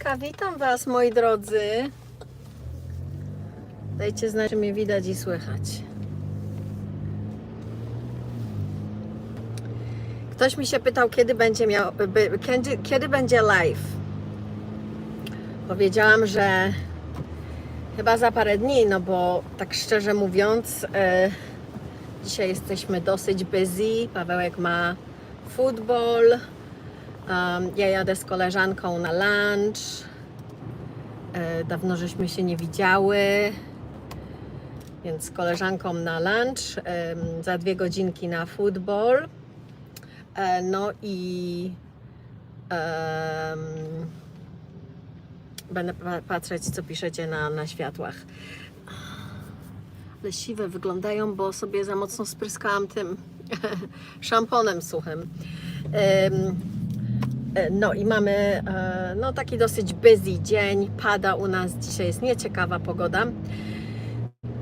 Hejka, witam Was moi drodzy. Dajcie znać, czy mnie widać i słychać. Ktoś mi się pytał, kiedy będzie miał, kiedy, kiedy będzie live. Powiedziałam, że chyba za parę dni, no bo tak szczerze mówiąc, e, dzisiaj jesteśmy dosyć busy. Pawełek ma futbol. Um, ja jadę z koleżanką na lunch. E, dawno żeśmy się nie widziały. Więc z koleżanką na lunch. za dwie godzinki na futbol. E, no i em, będę pa- patrzeć, co piszecie na, na światłach. Ale siwe wyglądają, bo sobie za mocno spryskałam tym szamponem suchym. E, No i mamy e, no, taki dosyć busy dzień. Pada u nas, dzisiaj jest nieciekawa pogoda.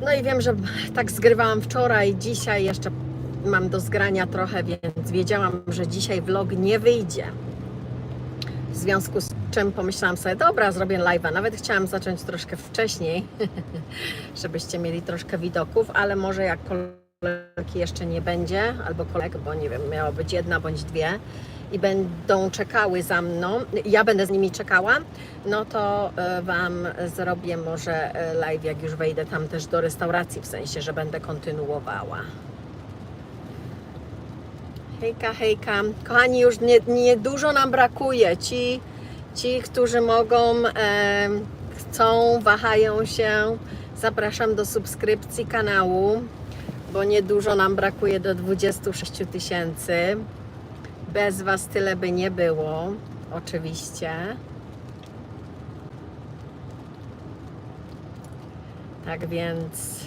No i wiem, że tak zgrywałam wczoraj, dzisiaj jeszcze mam do zgrania trochę, więc wiedziałam, że dzisiaj vlog nie wyjdzie. W związku z czym pomyślałam sobie, dobra, zrobię live'a. Nawet chciałam zacząć troszkę wcześniej, żebyście mieli troszkę widoków, ale może jak koleżanki jeszcze nie będzie, albo koleg, bo nie wiem, miało być jedna bądź dwie i będą czekały za mną, ja będę z nimi czekała, no to e, Wam zrobię może e, live, jak już wejdę tam też do restauracji, w sensie, że będę kontynuowała. Hejka, hejka. Kochani, już nie, nie dużo nam brakuje. Ci, ci którzy mogą, e, chcą, wahają się, zapraszam do subskrypcji kanału, bo niedużo nam brakuje do 26 000 tysięcy. Bez Was tyle by nie było, oczywiście. Tak więc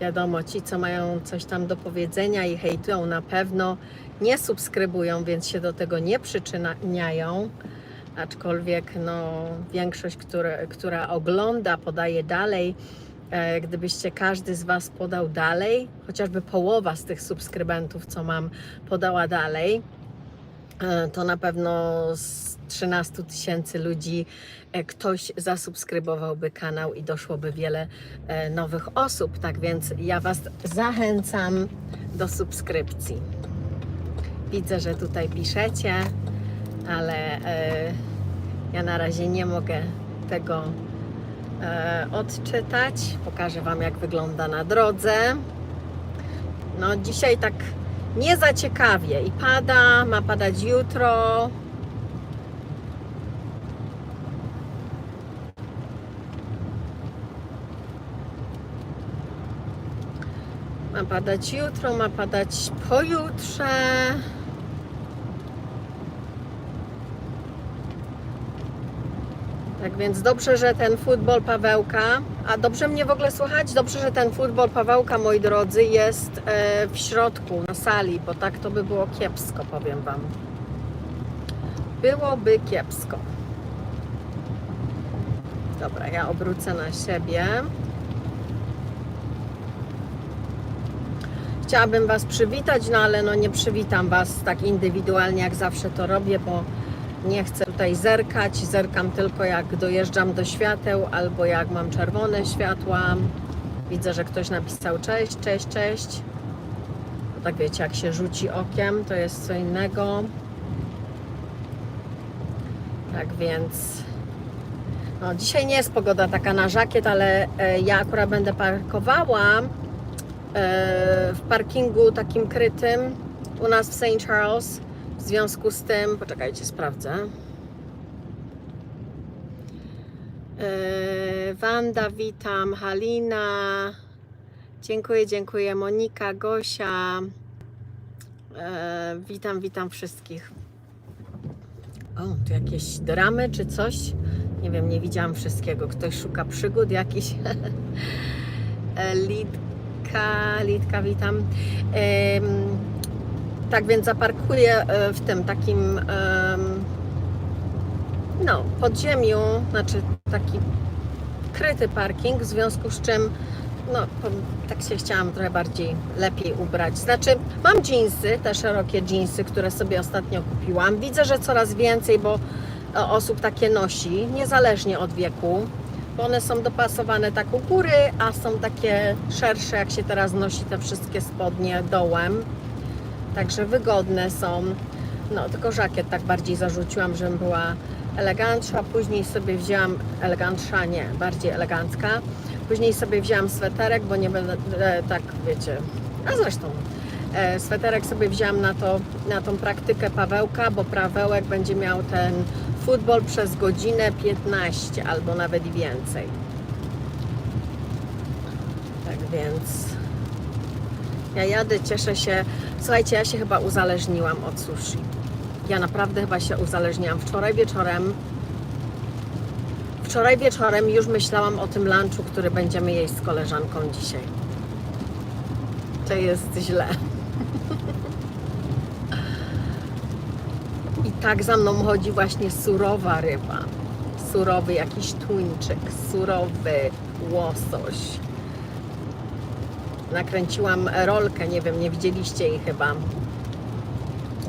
wiadomo, ci, co mają coś tam do powiedzenia i hejtują, na pewno nie subskrybują, więc się do tego nie przyczyniają. Aczkolwiek no, większość, które, która ogląda, podaje dalej. E, Gdybyście każdy z Was podał dalej, chociażby połowa z tych subskrybentów, co mam, podała dalej, to na pewno z 13 tysięcy ludzi e, ktoś zasubskrybowałby kanał i doszłoby wiele e, nowych osób. Tak więc ja Was zachęcam do subskrypcji. Widzę, że tutaj piszecie, ale e, ja na razie nie mogę tego e, odczytać. Pokażę Wam, jak wygląda na drodze. No, dzisiaj tak nie za ciekawie i pada, ma padać jutro. Ma padać jutro, ma padać pojutrze. Tak więc dobrze, że ten futbol Pawełka, a dobrze mnie w ogóle słychać? Dobrze, że ten futbol Pawełka, moi drodzy, jest e, w środku, na sali, bo tak to by było kiepsko, powiem Wam. Byłoby kiepsko. Dobra, ja obrócę na siebie. Chciałabym Was przywitać, no ale no nie przywitam Was tak indywidualnie, jak zawsze to robię, bo nie chcę tutaj zerkać. Zerkam tylko jak dojeżdżam do świateł albo jak mam czerwone światła. Widzę, że ktoś napisał cześć, cześć, cześć. Bo tak wiecie, jak się rzuci okiem, to jest co innego. Tak więc. No, dzisiaj nie jest pogoda taka na żakiet, ale e, ja akurat będę parkowała e, w parkingu takim krytym u nas w St. Charles. W związku z tym, poczekajcie, sprawdzę. Yy, Wanda, witam. Halina. Dziękuję, dziękuję. Monika, Gosia. Yy, witam, witam wszystkich. O, tu jakieś dramy czy coś? Nie wiem, nie widziałam wszystkiego. Ktoś szuka przygód jakiś. E, Lidka, Lidka, witam. Tak więc zaparkuję e, w tym takim no, podziemiu, znaczy taki kryty parking, w związku z czym no, tak się chciałam trochę bardziej lepiej ubrać. Znaczy, mam dżinsy, te szerokie dżinsy, które sobie ostatnio kupiłam. Widzę, że coraz więcej, bo e, osób takie nosi, niezależnie od wieku, bo one są dopasowane tak u góry, a są takie szersze, jak się teraz nosi te wszystkie spodnie dołem. Także wygodne są. No, tylko żakiet tak bardziej zarzuciłam, żebym była elegantsza. Później sobie wzięłam, elegantsza nie, bardziej elegancka. Później sobie wzięłam sweterek, bo nie będę e, tak, wiecie, a zresztą e, sweterek sobie wzięłam na, to, na tą praktykę Pawełka, bo Pawełek będzie miał ten futbol przez godzinę 15 albo nawet więcej. Tak więc ja jadę, cieszę się. Słuchajcie, ja się chyba uzależniłam od sushi. Ja naprawdę chyba się uzależniłam. Wczoraj wieczorem Wczoraj wieczorem już myślałam o tym lunchu, który będziemy jeść z koleżanką dzisiaj. To jest źle. I tak za mną chodzi właśnie surowa ryba. Surowy jakiś tuńczyk, surowy łosoś. Nakręciłam rolkę, nie wiem, nie widzieliście jej chyba.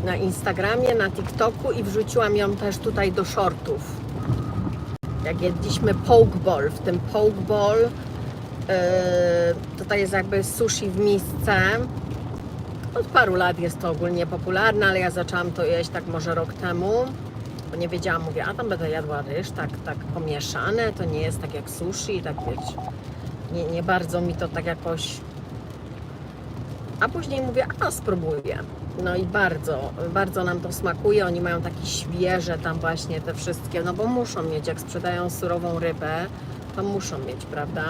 Na Instagramie, na TikToku i wrzuciłam ją też tutaj do shortów jak jedliśmy pokeball, w tym pokeball yy, tutaj jest jakby sushi w misce. Od paru lat jest to ogólnie popularne, ale ja zaczęłam to jeść tak może rok temu, bo nie wiedziałam, mówię, a tam będę jadła ryż, tak, tak pomieszane, to nie jest tak jak sushi, tak wiecie, nie, nie bardzo mi to tak jakoś... A później mówię, a spróbuję. No i bardzo, bardzo nam to smakuje. Oni mają takie świeże tam właśnie te wszystkie, no bo muszą mieć, jak sprzedają surową rybę, to muszą mieć, prawda?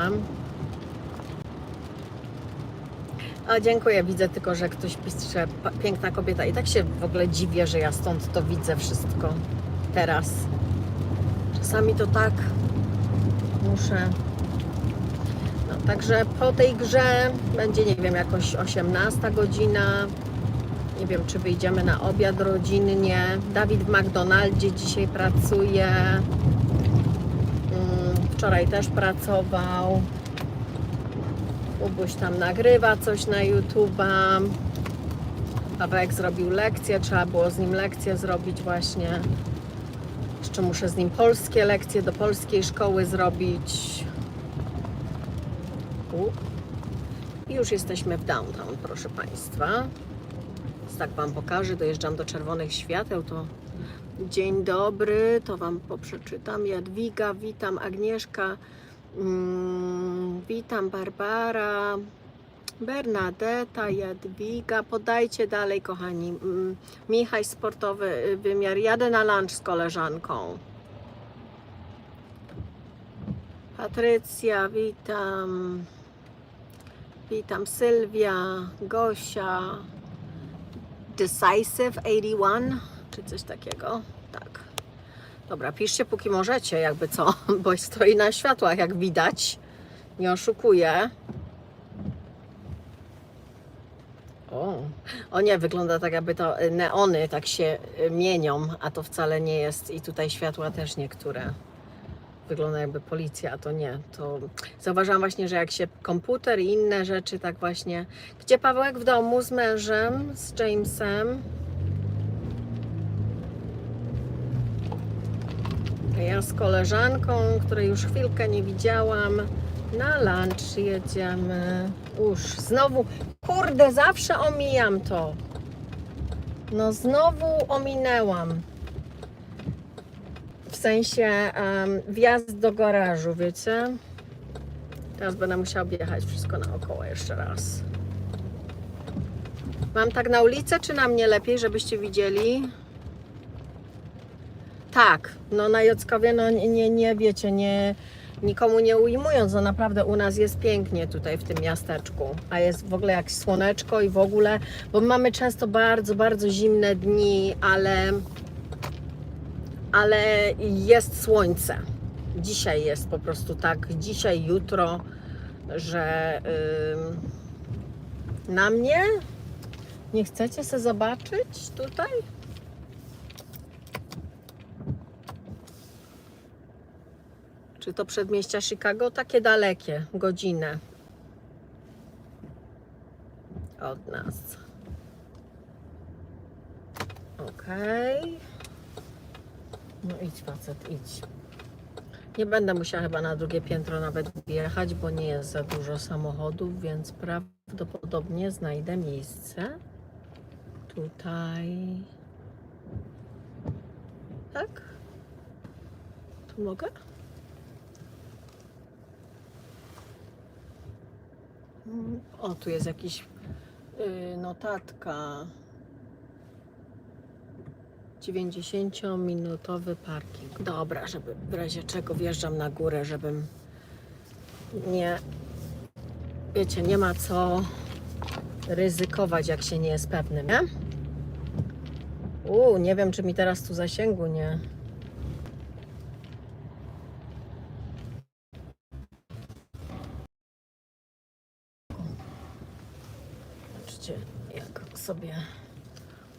O, dziękuję, widzę tylko, że ktoś pisze, piękna kobieta. I tak się w ogóle dziwię, że ja stąd to widzę wszystko teraz. Czasami to tak muszę. Także po tej grze będzie, nie wiem, jakoś 18 godzina. Nie wiem, czy wyjdziemy na obiad rodzinnie. Dawid w McDonaldzie dzisiaj pracuje. Mm, Wczoraj też pracował. Ubuś tam nagrywa coś na YouTube'a. Pawełek zrobił lekcję, trzeba było z nim lekcję zrobić właśnie. Jeszcze muszę z nim polskie lekcje do polskiej szkoły zrobić. I już jesteśmy w downtown, proszę Państwa. Więc tak Wam pokażę, dojeżdżam do czerwonych świateł, to dzień dobry, to Wam poprzeczytam. Jadwiga, witam, Agnieszka, mm, witam, Barbara, Bernadetta, Jadwiga, podajcie dalej, kochani. Mm, Michał, sportowy wymiar, jadę na lunch z koleżanką. Patrycja, witam. Witam Sylwia, Gosia, Decisive 81, czy coś takiego. Tak. Dobra, piszcie póki możecie, jakby co, bo stoi na światłach, jak widać. Nie oszukuję. O, o nie, wygląda tak, jakby to neony tak się mienią, a to wcale nie jest. I tutaj światła też niektóre wygląda jakby policja, a to nie. To zauważyłam właśnie, że jak się komputer i inne rzeczy tak właśnie. Gdzie Pawełek w domu z mężem, z Jamesem. Ja z koleżanką, której już chwilkę nie widziałam. Na lunch jedziemy. Uż, znowu, kurde, zawsze omijam to. No znowu ominęłam. Sensie em, wjazd do garażu, wiecie? Teraz będę musiała objechać wszystko naokoło jeszcze raz. Mam tak na ulicę, czy na mnie lepiej, żebyście widzieli? Tak, no na Jockowie, no nie, nie, nie wiecie, nie, nikomu nie ujmując, no naprawdę u nas jest pięknie tutaj w tym miasteczku, a jest w ogóle jak słoneczko i w ogóle, bo my mamy często bardzo, bardzo zimne dni, ale ale jest słońce. Dzisiaj jest po prostu tak, dzisiaj, jutro, że ym, na mnie nie chcecie se zobaczyć tutaj? Czy to przedmieścia Chicago? Takie dalekie, godzinę od nas. Okej. No idź facet, idź. Nie będę musiała chyba na drugie piętro nawet wjechać, bo nie jest za dużo samochodów, więc prawdopodobnie znajdę miejsce tutaj. Tak? Tu mogę? Mm, O, tu jest jakiś yy, notatka. 90-minutowy parking. Dobra, żeby w razie czego wjeżdżam na górę, żebym nie. Wiecie, nie ma co ryzykować, jak się nie jest pewnym, nie? Uuu, nie wiem, czy mi teraz tu zasięgu nie. Zobaczcie, jak sobie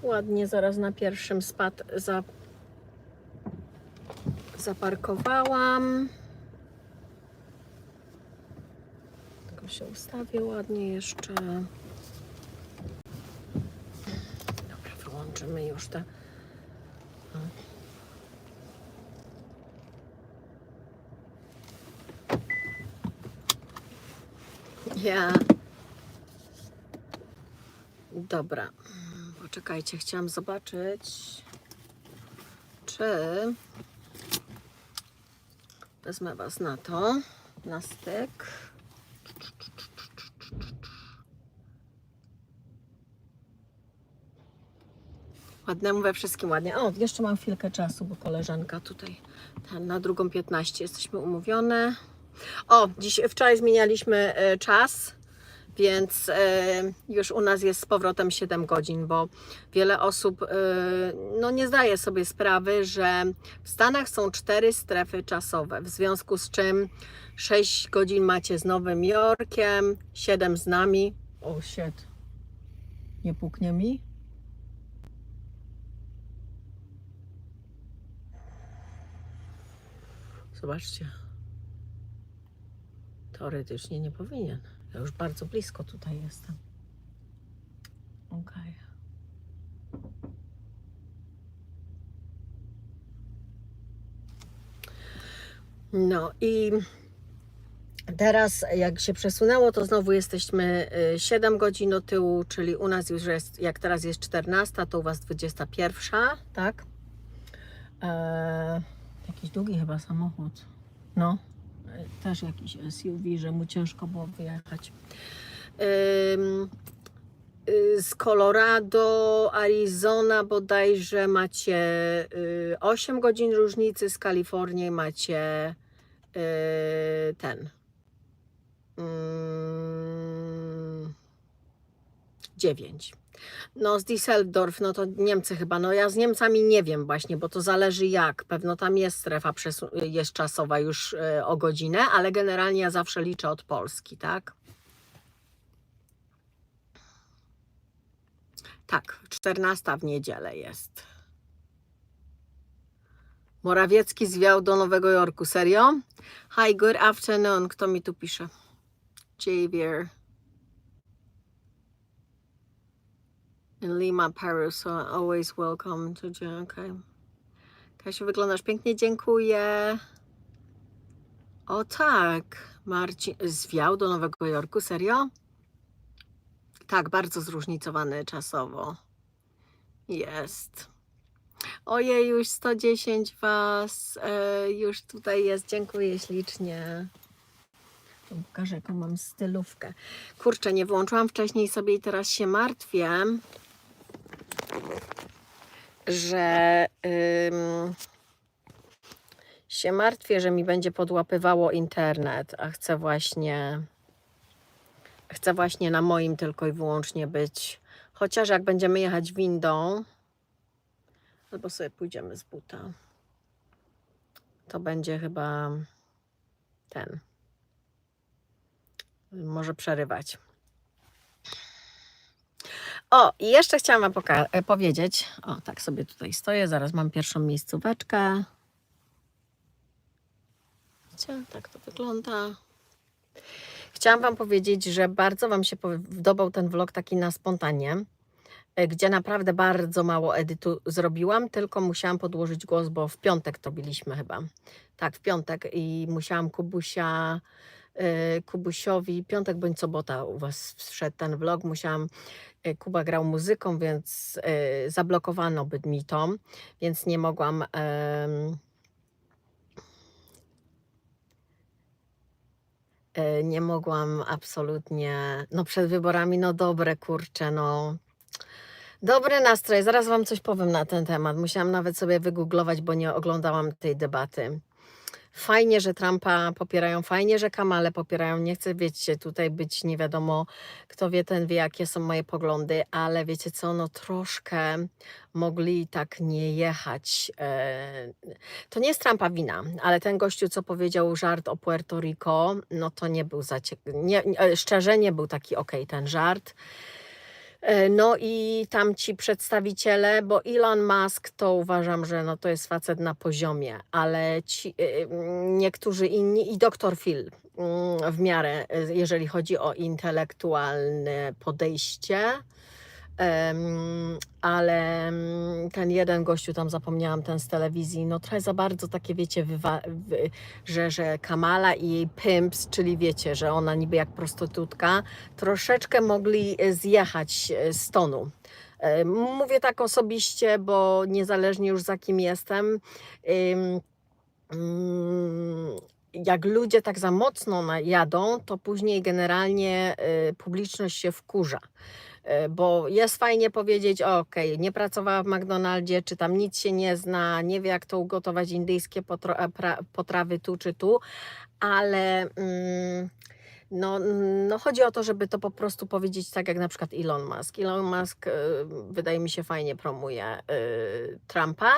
ładnie zaraz na pierwszym spad za, zaparkowałam. Tylko się ustawię ładnie jeszcze. Dobra, wyłączymy już te. Ja. Dobra. Poczekajcie, chciałam zobaczyć, czy wezmę Was na to, na styk. Ładne we wszystkim ładnie. O, jeszcze mam chwilkę czasu, bo koleżanka tutaj ten, na drugą 15 jesteśmy umówione. O, dziś, wczoraj zmienialiśmy e, czas więc e, już u nas jest z powrotem 7 godzin, bo wiele osób e, no nie zdaje sobie sprawy, że w Stanach są cztery strefy czasowe, w związku z czym 6 godzin macie z Nowym Jorkiem, 7 z nami. O, shit. Nie puknie mi? Zobaczcie. Teoretycznie nie powinien. Ja już bardzo blisko tutaj jestem. Okej. No i teraz jak się przesunęło, to znowu jesteśmy y, 7 godzin do tyłu, czyli u nas już jest, jak teraz jest 14, to u Was 21, tak? Eee, jakiś długi chyba samochód. No, też jakiś SUV, że mu ciężko było wyjechać. Y, z Colorado, Arizona bodajże macie y, 8 godzin różnicy, z Kalifornii macie y, ten mm, 9. No z Düsseldorf, no to Niemcy chyba, no ja z Niemcami nie wiem właśnie, bo to zależy jak, pewno tam jest strefa, jest czasowa już y, o godzinę, ale generalnie ja zawsze liczę od Polski, tak? Tak, 14 w niedzielę jest. Morawiecki zwiał do Nowego Jorku. Serio? Hi, good afternoon. Kto mi tu pisze? Javier. Lima, Peru, so always welcome to Jane. Okay. Kasiu, wyglądasz pięknie, dziękuję. O tak, Marcin zwiał do Nowego Jorku, serio? Tak, bardzo zróżnicowany czasowo. Jest. Ojej, już 110 Was e, już tutaj jest. Dziękuję ślicznie. To pokażę, jaką mam stylówkę. Kurczę, nie wyłączyłam wcześniej sobie i teraz się martwię, że ym, się martwię, że mi będzie podłapywało internet, a chcę właśnie chcę właśnie na moim tylko i wyłącznie być. Chociaż jak będziemy jechać windą, albo sobie pójdziemy z buta, to będzie chyba ten. Może przerywać. O, i jeszcze chciałam Wam e, powiedzieć. O, tak sobie tutaj stoję. Zaraz mam pierwszą miejscóweczkę. Widzicie, tak to wygląda. Chciałam Wam powiedzieć, że bardzo Wam się podobał ten vlog taki na spontanie. e, gdzie naprawdę bardzo mało edytu zrobiłam, tylko musiałam podłożyć głos, bo w piątek to biliśmy chyba. Tak, w piątek i musiałam Kubusia, Kubusiowi, piątek bądź sobota u Was wszedł ten vlog, musiałam, e, Kuba grał muzyką, więc e, zablokowano by mi to, więc nie mogłam nie mogłam absolutnie, no przed wyborami, no dobre kurcze, no Dobry nastrój. Zaraz Wam coś powiem na ten temat. Musiałam nawet sobie wygooglować, bo nie oglądałam tej debaty. Fajnie, że Trumpa popierają, fajnie, że Kamale popierają. Nie chcę, wiecie, tutaj być nie wiadomo, kto wie, ten wie, jakie są moje poglądy, ale wiecie co, no troszkę mogli tak nie jechać. E, To nie jest Trumpa wina, ale ten gościu, co powiedział żart o Puerto Rico, no to nie był za nie- Szczerze, nie był taki okej ten żart. E, No i tam ci przedstawiciele, bo Elon Musk to uważam, że no to jest facet na poziomie, ale ci, y, y, niektórzy inni i dr Phil mm, w miarę, jeżeli chodzi o intelektualne podejście. Ale ten jeden gościu tam zapomniałam, ten z telewizji, no trochę za bardzo takie wiecie, że, że Kamala i jej pimps, czyli wiecie, że ona niby jak prostytutka, troszeczkę mogli e, zjechać e, z tonu. E, Mówię tak osobiście, bo niezależnie już za kim jestem, mm, jak ludzie tak za mocno jadą, to później generalnie publiczność się wkurza. Y, Bo jest fajnie powiedzieć, okej, nie pracowała w McDonaldzie, czy tam nic się nie zna, nie wie jak to ugotować indyjskie pra- potrawy tu czy tu, ale mm, no, no chodzi o to, żeby to po prostu powiedzieć tak jak na przykład Elon Musk. Elon Musk y, wydaje mi się fajnie promuje Trumpa.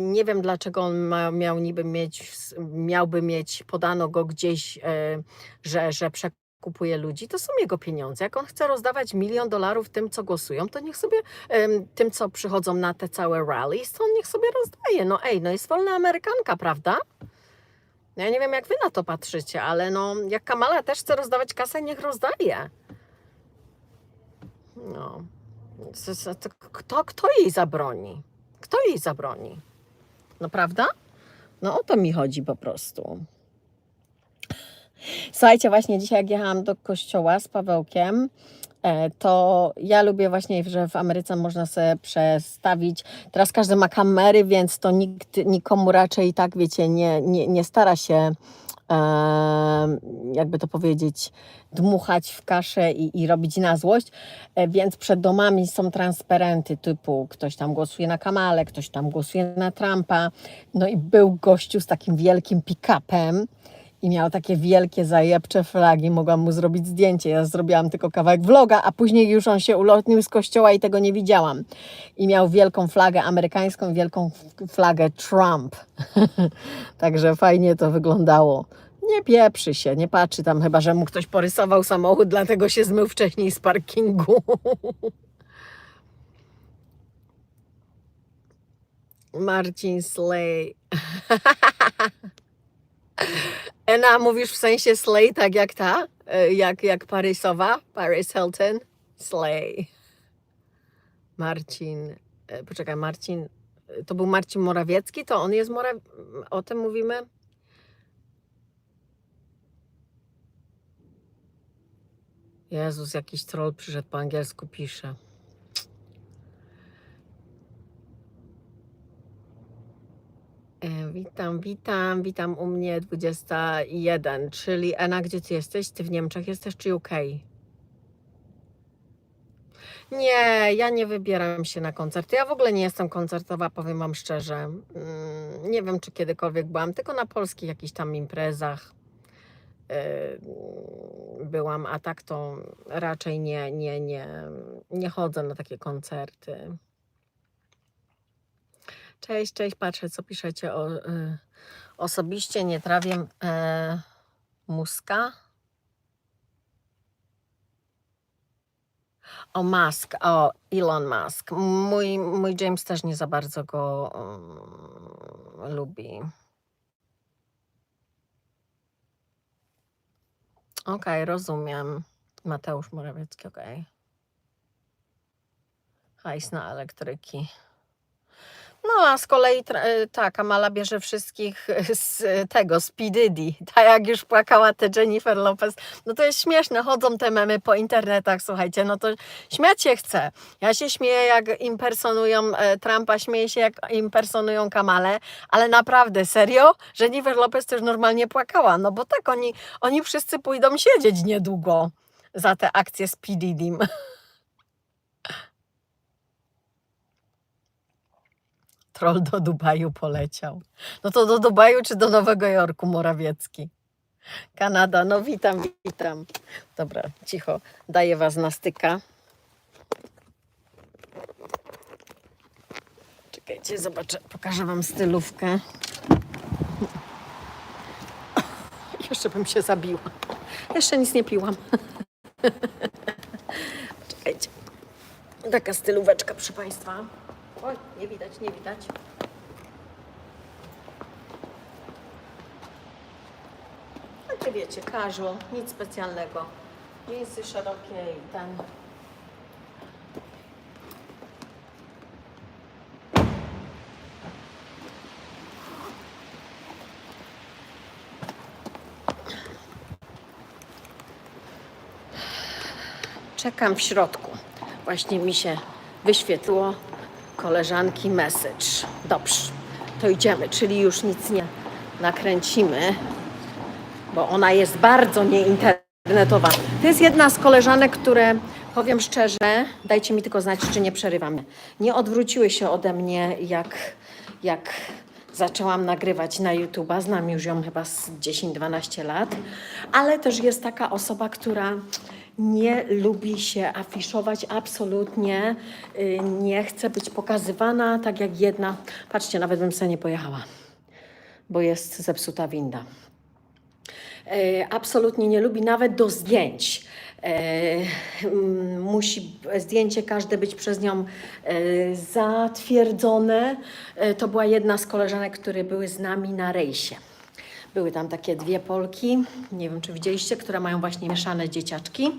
Nie wiem dlaczego on ma, miał niby mieć, miałby mieć, podano go gdzieś, że, że przekupuje ludzi. To są jego pieniądze. Jak on chce rozdawać milion dolarów tym, co głosują, to niech sobie, ym, tym, co przychodzą na te całe rallies, to on niech sobie rozdaje. No ej, no jest wolna Amerykanka, prawda? Ja nie wiem, jak wy na to patrzycie, ale no, jak Kamala też chce rozdawać kasę, niech rozdaje. No. Kto, kto jej zabroni? Kto jej zabroni? No prawda? No o to mi chodzi po prostu. Słuchajcie, właśnie dzisiaj jak jechałam do kościoła z Pawełkiem, e, to ja lubię właśnie, że w Ameryce można sobie przestawić. Teraz każdy ma kamery, więc to nikt nikomu raczej tak, wiecie, nie, nie, nie stara się, e, jakby to powiedzieć, dmuchać w kaszę i, i robić na złość. E, Więc przed domami są transparenty typu ktoś tam głosuje na Kamale, ktoś tam głosuje na Trumpa. No i był gościu z takim wielkim pick-upem i miał takie wielkie zajebcze flagi, mogłam mu zrobić zdjęcie. Ja zrobiłam tylko kawałek vloga, a później już on się ulotnił z kościoła i tego nie widziałam. I miał wielką flagę amerykańską, wielką flagę Trump. Także fajnie to wyglądało. Nie pieprzy się, nie patrzy tam, chyba że mu ktoś porysował samochód, dlatego się zmył wcześniej z parkingu. Marcin Slay. Ena, mówisz w sensie Slay tak jak ta? E, Jak, jak Parysowa? Paris Hilton? Slay. Marcin. e, Poczekaj, Marcin. e, To był Marcin Morawiecki? To on jest Moraw... O tym mówimy? Jezus, jakiś troll przyszedł po angielsku, pisze. Witam, witam, witam u mnie 21, czyli Ena, gdzie ty jesteś? Ty w Niemczech jesteś czy UK? Nie, ja nie wybieram się na koncerty. Ja w ogóle nie jestem koncertowa, powiem Wam szczerze. Mm, Nie wiem, czy kiedykolwiek byłam, tylko na polskich jakichś tam imprezach byłam, a tak to raczej nie, nie, nie, nie chodzę na takie koncerty. Cześć, cześć, patrzę, co piszecie o, y, osobiście, nie trawię e, muska. O Musk, o Elon Musk. Mój, mój James też nie za bardzo go um, lubi. Okej, rozumiem. Mateusz Morawiecki, okej. hajs na elektryki. No a z kolei e, ta Kamala bierze wszystkich z e, tego, z P. Diddy. Tak jak już płakała te Jennifer Lopez. No to jest śmieszne, chodzą te memy po internetach, słuchajcie, no to śmiać się chce. Ja się śmieję jak impersonują e, Trumpa, śmieję się jak impersonują Kamalę, ale naprawdę, serio? Jennifer Lopez też normalnie płakała, no bo tak, oni, oni wszyscy pójdą siedzieć niedługo za te akcje z P. Diddym. Troll do Dubaju poleciał. No to do Dubaju czy do Nowego Jorku Morawiecki? Kanada, no witam, witam. Dobra, cicho, daję was na styka. Czekajcie, zobaczę, pokażę wam stylówkę. Jeszcze bym się zabiła. Jeszcze nic nie piłam. Czekajcie. Taka stylóweczka, proszę Państwa. Oj, nie widać, nie widać. Takie wiecie, casual, nic specjalnego. Jeansy szerokie i ten. Czekam w środku. Właśnie mi się wyświetliło koleżanki message. Dobrze, to idziemy, czyli już nic nie nakręcimy, bo ona jest bardzo nieinternetowa. To jest jedna z koleżanek, które, powiem szczerze, dajcie mi tylko znać, czy nie przerywamy. Nie odwróciły się ode mnie, jak, jak zaczęłam nagrywać na YouTube'a. Znam już ją chyba z 10-12 lat, ale też jest taka osoba, która nie lubi się afiszować absolutnie, y, nie chce być pokazywana tak jak jedna. Patrzcie, nawet bym sobie nie pojechała, bo jest zepsuta winda. E, absolutnie nie lubi nawet do zdjęć. E, mm, musi zdjęcie każde być przez nią zatwierdzone. To była jedna z koleżanek, które były z nami na rejsie. Były tam takie dwie Polki, nie wiem czy widzieliście, które mają właśnie mieszane dzieciaczki,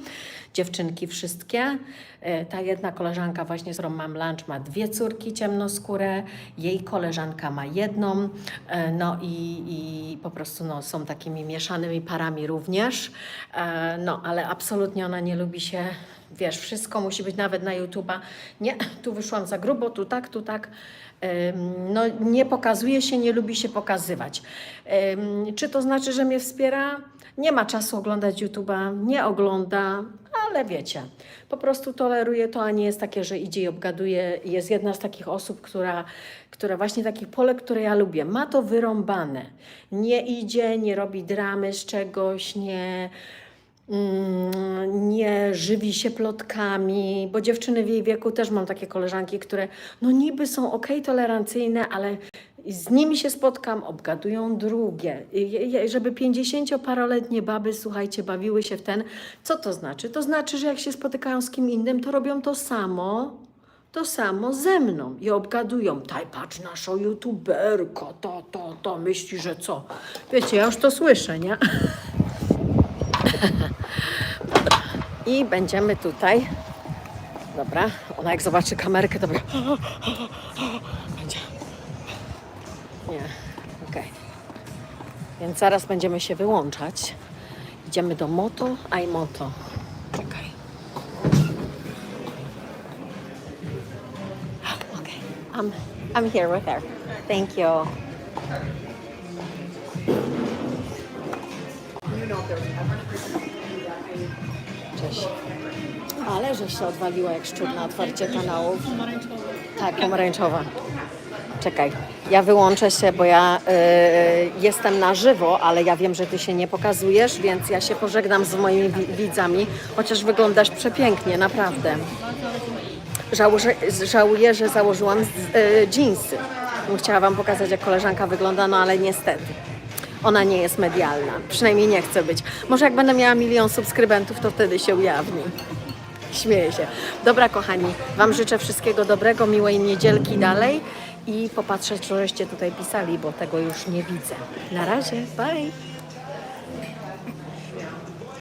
dziewczynki wszystkie. E, Ta jedna koleżanka właśnie, z którą mam lunch, ma dwie córki ciemnoskóre, jej koleżanka ma jedną, e, no i, i po prostu no, są takimi mieszanymi parami również. E, No, ale absolutnie ona nie lubi się, wiesz, wszystko musi być nawet na YouTube'a. Nie, tu wyszłam za grubo, tu tak, tu tak. No, nie pokazuje się, nie lubi się pokazywać. Czy to znaczy, że mnie wspiera? Nie ma czasu oglądać YouTube'a, nie ogląda, ale wiecie, po prostu toleruje to, a nie jest takie, że idzie i obgaduje. Jest jedna z takich osób, która, która właśnie takich Polek, które ja lubię, ma to wyrąbane. Nie idzie, nie robi dramy z czegoś, nie, nie żywi się plotkami, bo dziewczyny w jej wieku też mam takie koleżanki, które no niby są ok, tolerancyjne, ale z nimi się spotkam, obgadują drugie. Żeby 50-paroletnie baby, słuchajcie, bawiły się w ten. Co to znaczy? To znaczy, że jak się spotykają z kim innym, to robią to samo, to samo ze mną i obgadują. Taj, patrz, naszą youtuberko, to, to, to, myśli, że co? Wiecie, ja już to słyszę, nie? I będziemy tutaj. Dobra, ona jak zobaczy kamerkę, to będzie. będzie. Nie, okej. Więc zaraz będziemy się wyłączać. Idziemy do Moto, iMoto. Czekaj. Okay, I'm, I'm here with her. Thank you. Cześć. Ale że się odwaliła jak szczur na otwarcie kanałów. Tak, pomarańczowa. Czekaj, ja wyłączę się, bo ja y, jestem na żywo, ale ja wiem, że ty się nie pokazujesz, więc ja się pożegnam z moimi wi- widzami, chociaż wyglądasz przepięknie, naprawdę. Żałuję, żałuję że założyłam z, y, dżinsy. Wam pokazać, jak koleżanka wygląda, no ale niestety. Ona nie jest medialna, przynajmniej nie chce być. Może jak będę miała milion subskrybentów, to wtedy się ujawni. Śmieję się. Dobra, kochani, Wam życzę wszystkiego dobrego, miłej niedzielki dalej i popatrzę, co żeście tutaj pisali, bo tego już nie widzę. Na razie, bye!